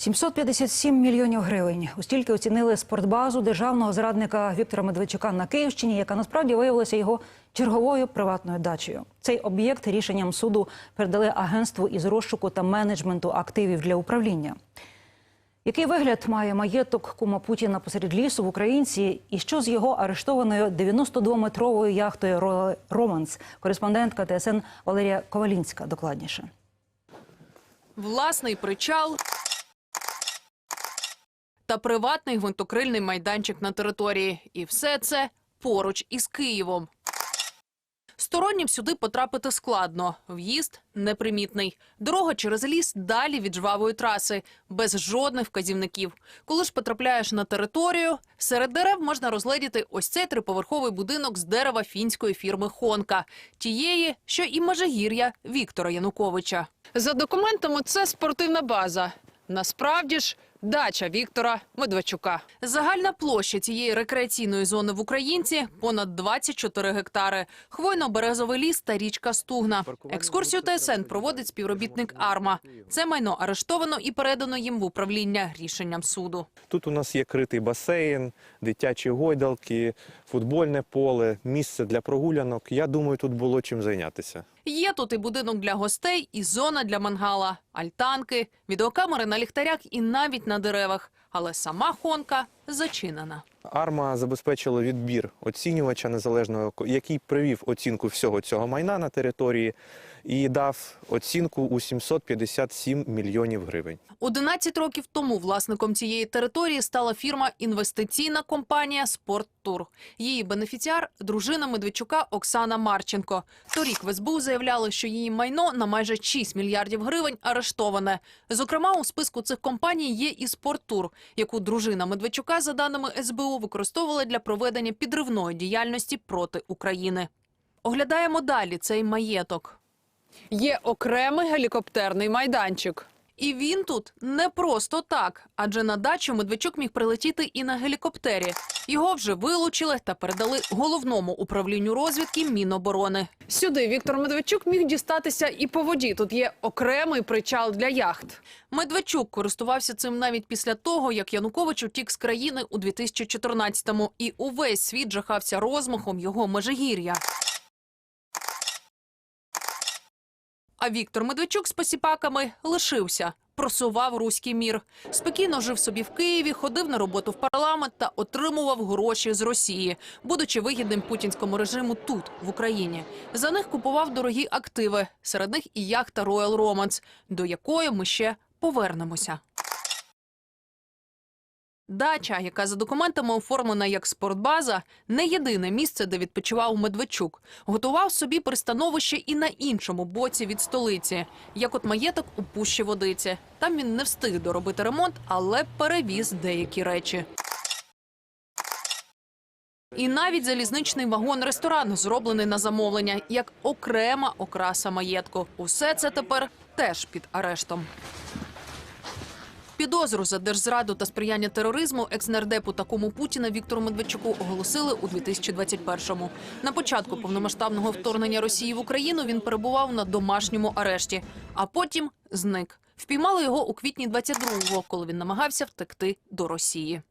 757 мільйонів гривень. Устільки оцінили спортбазу державного зрадника Віктора Медведчука на Київщині, яка насправді виявилася його черговою приватною дачею. Цей об'єкт рішенням суду передали агентству із розшуку та менеджменту активів для управління. Який вигляд має маєток кума Путіна посеред лісу в Українці, і що з його арештованою 92-метровою яхтою Романс? Кореспондентка ТСН Валерія Ковалінська докладніше. власний причал та приватний гвинтокрильний майданчик на території. І все це поруч із Києвом. Стороннім сюди потрапити складно. В'їзд непримітний. Дорога через ліс далі від жвавої траси, без жодних вказівників. Коли ж потрапляєш на територію, серед дерев можна розгледіти ось цей триповерховий будинок з дерева фінської фірми Хонка, тієї, що і Межигір'я Віктора Януковича. За документами, це спортивна база. Насправді ж дача Віктора Медведчука. Загальна площа цієї рекреаційної зони в Українці понад 24 гектари. Хвойно-березовий ліс та річка Стугна. Екскурсію ТСН проводить співробітник АРМА. Це майно арештовано і передано їм в управління рішенням суду. Тут у нас є критий басейн, дитячі гойдалки, футбольне поле, місце для прогулянок. Я думаю, тут було чим зайнятися. Є тут і будинок для гостей, і зона для мангала, альтанки, відеокамери на ліхтарях і навіть на деревах. Але сама хонка зачинена. Арма забезпечила відбір оцінювача незалежного, який провів оцінку всього цього майна на території і дав оцінку у 757 мільйонів гривень. 11 років тому власником цієї території стала фірма інвестиційна компанія «Спорттур». Її бенефіціар – дружина Медведчука Оксана Марченко. Торік в СБУ заявляли, що її майно на майже 6 мільярдів гривень арештоване. Зокрема, у списку цих компаній є і «Спорттур», яку дружина Медведчука, за даними СБУ, використовувала для проведення підривної діяльності проти України. Оглядаємо далі цей маєток. Є окремий гелікоптерний майданчик. І він тут не просто так, адже на дачу Медведчук міг прилетіти і на гелікоптері. Його вже вилучили та передали головному управлінню розвідки Міноборони. Сюди Віктор Медведчук міг дістатися і по воді. Тут є окремий причал для яхт. Медведчук користувався цим навіть після того, як Янукович утік з країни у 2014-му, і увесь світ жахався розмахом його межигір'я. А Віктор Медведчук з посіпаками лишився, просував руський мір. Спокійно жив собі в Києві, ходив на роботу в парламент та отримував гроші з Росії, будучи вигідним путінському режиму тут, в Україні. За них купував дорогі активи, серед них і яхта Роял Романс, до якої ми ще повернемося. Дача, яка за документами оформлена як спортбаза, не єдине місце, де відпочивав Медведчук. Готував собі пристановище і на іншому боці від столиці, як от маєток у пущі водиці. Там він не встиг доробити ремонт, але перевіз деякі речі. І навіть залізничний вагон-ресторан зроблений на замовлення як окрема окраса маєтку. Усе це тепер теж під арештом. Підозру за держзраду та сприяння тероризму екс-нардепу та Путіна Віктору Медведчуку оголосили у 2021-му. На початку повномасштабного вторгнення Росії в Україну він перебував на домашньому арешті, а потім зник. Впіймали його у квітні 22-го, коли він намагався втекти до Росії.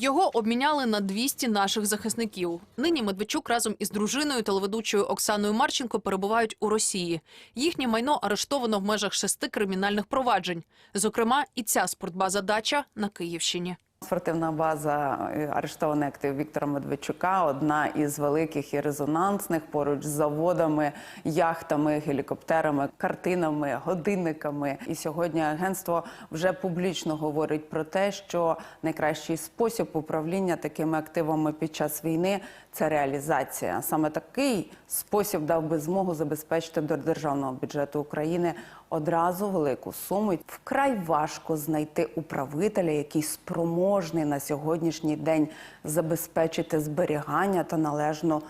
Його обміняли на 200 наших захисників. Нині Медведчук разом із дружиною телеведучою Оксаною Марченко перебувають у Росії. Їхнє майно арештовано в межах шести кримінальних проваджень. Зокрема, і ця спортбаза дача на Київщині. Спортивна база е, арештований актив Віктора Медведчука одна із великих і резонансних поруч з заводами, яхтами, гелікоптерами, картинами, годинниками. І сьогодні агентство вже публічно говорить про те, що найкращий спосіб управління такими активами під час війни це реалізація. Саме такий спосіб дав би змогу забезпечити до державного бюджету України одразу велику суму. Вкрай важко знайти управителя, який спроможний на сьогоднішній день забезпечити зберігання та належну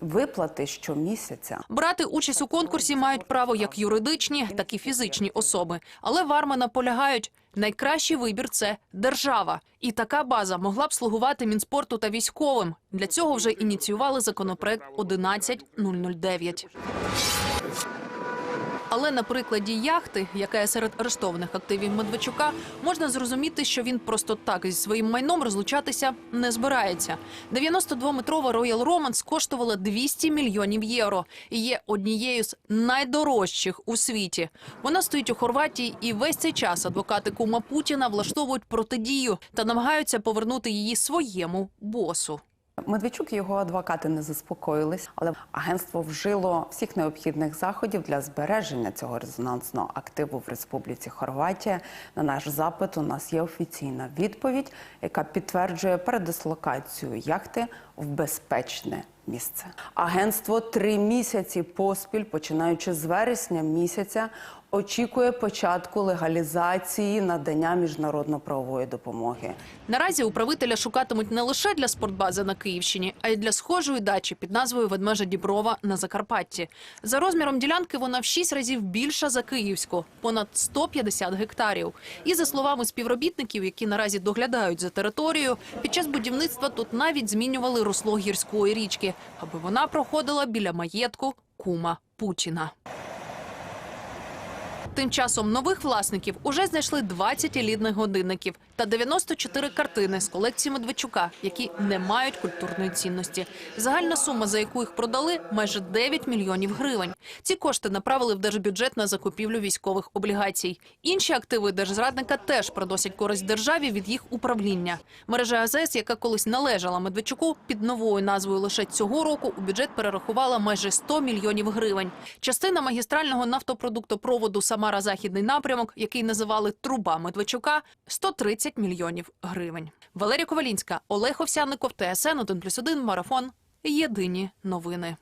виплати щомісяця. Брати участь у конкурсі мають право як юридичні, так і фізичні особи. Але варми наполягають, найкращий вибір це держава. І така база могла б слугувати Мінспорту та військовим. Для цього вже ініціювали законопроект 11009. Але на прикладі яхти, яка є серед арештованих активів Медведчука, можна зрозуміти, що він просто так зі своїм майном розлучатися не збирається. 92-метрова Royal Romance коштувала 200 мільйонів євро і є однією з найдорожчих у світі. Вона стоїть у Хорватії, і весь цей час адвокати кума Путіна влаштовують протидію та намагаються повернути її своєму босу. Медведчук і його адвокати не заспокоїлись, але агентство вжило всіх необхідних заходів для збереження цього резонансного активу в Республіці Хорватія. На наш запит у нас є офіційна відповідь, яка підтверджує передислокацію яхти в безпечне місце. Агентство три місяці поспіль, починаючи з вересня місяця, очікує початку легалізації надання міжнародно-правової допомоги. Наразі управителя шукатимуть не лише для спортбази на Київщині, а й для схожої дачі під назвою Ведмежа Діброва на Закарпатті. За розміром ділянки вона в шість разів більша за Київську – понад 150 гектарів. І за словами співробітників, які наразі доглядають за територією, під час будівництва тут навіть змінювали русло гірської річки, аби вона проходила біля маєтку кума Путіна. Тим часом нових власників уже знайшли 20 елітних годинників та 94 картини з колекції Медведчука, які не мають культурної цінності. Загальна сума, за яку їх продали, майже 9 мільйонів гривень. Ці кошти направили в держбюджет на закупівлю військових облігацій. Інші активи держзрадника теж приносять користь державі від їх управління. Мережа АЗС, яка колись належала Медведчуку, під новою назвою лише цього року у бюджет перерахувала майже 100 мільйонів гривень. Частина магістрального нафтопродуктопроводу Самара Західний напрямок, який називали Труба Медведчука, 130 мільйонів гривень. Валерія Ковалінська, Олег Овсянников, ТСН 1+,1, Марафон. Єдині новини.